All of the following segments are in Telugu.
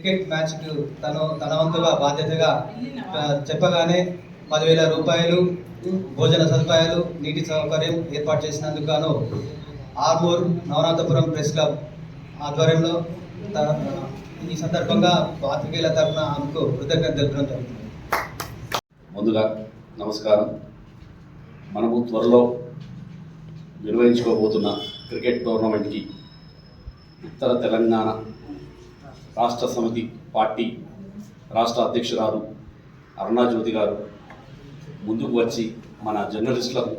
క్రికెట్ మ్యాచ్కు తను తన వంతుగా బాధ్యతగా చెప్పగానే పదివేల రూపాయలు భోజన సదుపాయాలు నీటి సౌకర్యం ఏర్పాటు చేసినందుకు గాను ఆర్మూర్ నవనాథపురం ప్రెస్ క్లబ్ ఆధ్వర్యంలో త- ఈ సందర్భంగా పాత్రికేయుల తరఫున ఆమెకు కృతజ్ఞత తెలుపడం జరుగుతుంది. ముందుగా నమస్కారం. మనము త్వరలో నిర్వహించుకోబోతున్న క్రికెట్ టోర్నమెంట్కి ఉత్తర తెలంగాణ రాష్ట్ర సమితి పార్టీ రాష్ట్ర అధ్యక్షురాలు అరుణాజ్యోతి గారు ముందుకు వచ్చి మన జర్నలిస్టులకు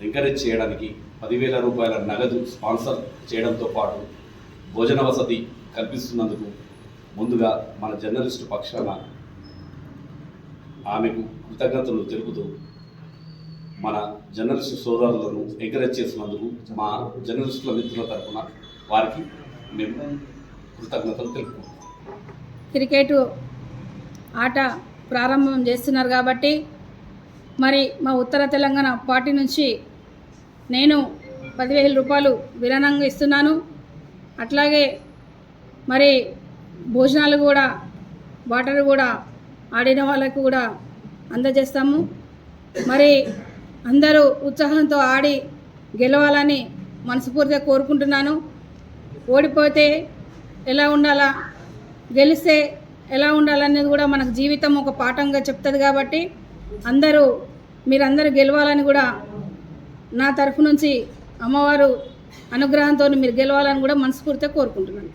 ఎంకరేజ్ చేయడానికి పదివేల రూపాయల నగదు స్పాన్సర్ చేయడంతో పాటు భోజన వసతి కల్పిస్తున్నందుకు ముందుగా మన జర్నలిస్టు పక్షాన ఆమెకు కృతజ్ఞతలు తెలుపుతూ మన జర్నలిస్టు సోదరులను ఎంకరేజ్ చేసినందుకు మా జర్నలిస్టుల మిత్రుల తరఫున వారికి మేము కృతజ్ఞతలు తెలుపుకుంటాం క్రికెట్ ఆట ప్రారంభం చేస్తున్నారు కాబట్టి మరి మా ఉత్తర తెలంగాణ పార్టీ నుంచి నేను పదివేల రూపాయలు విరాళంగా ఇస్తున్నాను. అట్లాగే మరి భోజనాలు కూడా వాటర్ కూడా ఆడిన వాళ్ళకు కూడా అందజేస్తాము. మరి అందరూ ఉత్సాహంతో ఆడి గెలవాలని మనస్ఫూర్తిగా కోరుకుంటున్నాను. ఓడిపోతే ఎలా ఉండాలా? గెలిస్తే ఎలా ఉండాలనేది కూడా మనకు జీవితం ఒక పాఠంగా చెప్తుంది కాబట్టి అందరూ మీరందరూ గెలవాలని కూడా నా తరఫు నుంచి అమ్మవారు అనుగ్రహంతో మీరు గెలవాలని కూడా మనస్ఫూర్తిగా కోరుకుంటున్నాను.